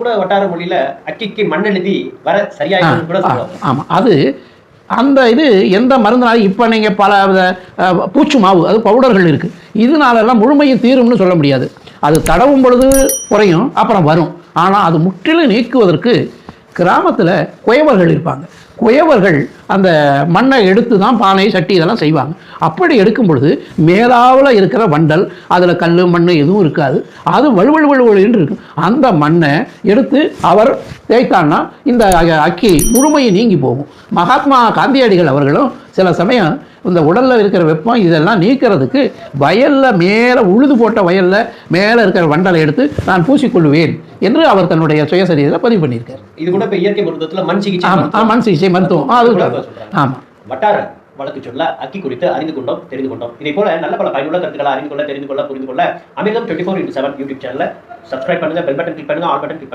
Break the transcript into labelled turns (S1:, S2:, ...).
S1: கூட வட்டார மொழியில அக்கிக்கு மண்ணெழுதி வர சரியாயிடும் கூட சொல்லுவாங்க.
S2: ஆமாம் அது அந்த இது எந்த மருந்தினாலும் இப்போ நீங்கள் பல பூச்சு மாவு அது பவுடர்கள் இருக்குது இதனாலெல்லாம் முழுமையும் தீரும்னு சொல்ல முடியாது. அது தடவும் பொழுது குறையும் அப்புறம் வரும். ஆனால் அது முற்றிலும் நீக்குவதற்கு கிராமத்தில் குயவர்கள் இருப்பாங்க. குயவர்கள் அந்த மண்ணை எடுத்து தான் பானை சட்டி இதெல்லாம் செய்வாங்க. அப்படி எடுக்கும் பொழுது மேலாவில் இருக்கிற வண்டல் அதில் கல் மண் எதுவும் இருக்காது. அது வழுவழு வழுவழுன்னு இருக்கும். அந்த மண்ணை எடுத்து அவர் தேய்த்தான்னா இந்த அக்கி முழுமையை நீங்கி போகும். மகாத்மா காந்தியடிகள் அவர்களும் சில சமயம் இந்த உடலில் இருக்கிற வெப்பம் இதெல்லாம் நீக்கிறதுக்கு வயலில் மேலே உழுது போட்ட வயலில் மேலே இருக்கிற வண்டலை எடுத்து நான் பூசிக்கொள்வேன். என்று அவர் தன்னுடைய சுயசரிதையில் பதிவு பண்ணியிருக்கார்.
S1: இது கூட இப்ப இயற்கை மருத்துவத்துல மண் சிகிச்சை
S2: ஆமாம். மண் சிகிச்சை மருத்துவம். அது. ஆமாம்
S1: வட்டார வழக்கு சொல்ல அக்கி குறித்து அறிந்து கொண்டோம் தெரிந்து கொண்டோம். இதே போல நல்ல பல பயனுள்ள கருத்துக்களை அறிந்து கொள்ள தெரிந்து கொள்ள புரிந்து கொள்ள Amirtham twenty four into seven YouTube சேனலை சப்ஸ்கிரைப் பண்ணுங்க பெல் பட்டன் கிளிக் பண்ணுங்க ஆல் பட்டன் கிளிக்